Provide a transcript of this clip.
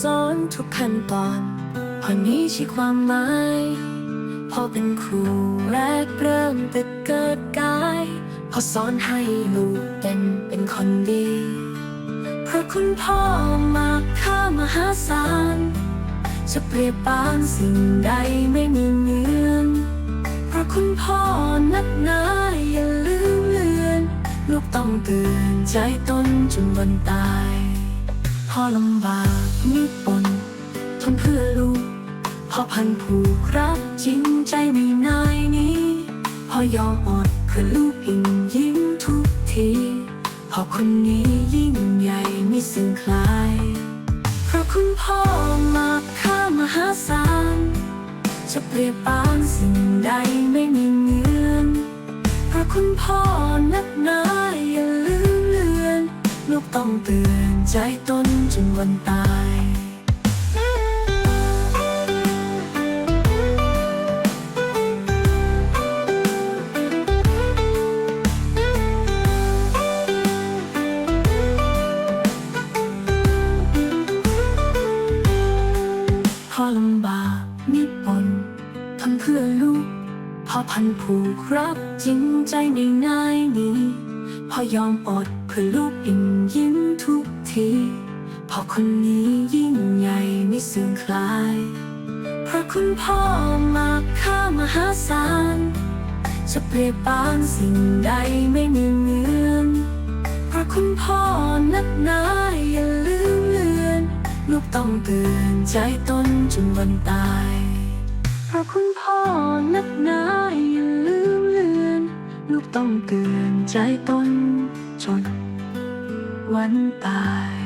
สอนทุกขั้นตอนพอนี้ใช่ความหมายพอเป็นครูแรกเริ่มแต่เกิดกาย พอสอนให้ลูกเป็นเป็นคนดีเพราะคุณพ่อมาค่ามหาศาลจะเปรียบปานสิ่งใดไม่มีเหมือนเพราะคุณพ่อนักหนาอย่าลืมเลือน ลูกต้องเตือนใจตนจนวันตาย พ่อลำบากนิปนทนเพื่อลูกพ่อพันผูกรักจริงใจม่นายนี้พ่อยอมอดเพื่อลูกอิ่มยิ้มทุกทีพ่อคนนี้ยิ่งใหญ่ไม่สิ่งคลายเพราะคุณพ่อมาค่ามหาศาลจะเปรียบปานสิ่งใดไม่มีเหมือนเพราะคุณพ่อนักหนาอย่าลืม นลูกต้องเตือนใจตนจนวันตายพ่อลำบากนิปนทำเพื่อลูกพ่อพันผูกรักจริงใจในนายนี้ พ่อยอมอดเพื่อลูกอิ่มยิ้มทุกทีพ่อคนนี้ยิ่งใหญ่ไม่เสื่อมคลายเพราะคุณพ่อมากค่ามหาศาลจะเปรียบปานสิ่งใดไม่มีเหมือนเพราะคุณพ่อนักหนาอย่าลืมเลือน ลูกต้องเตือนใจตนจนวันตายเพราะคุณพ่อนักหนาย ลูกต้องเตือนใจตนจนวันตาย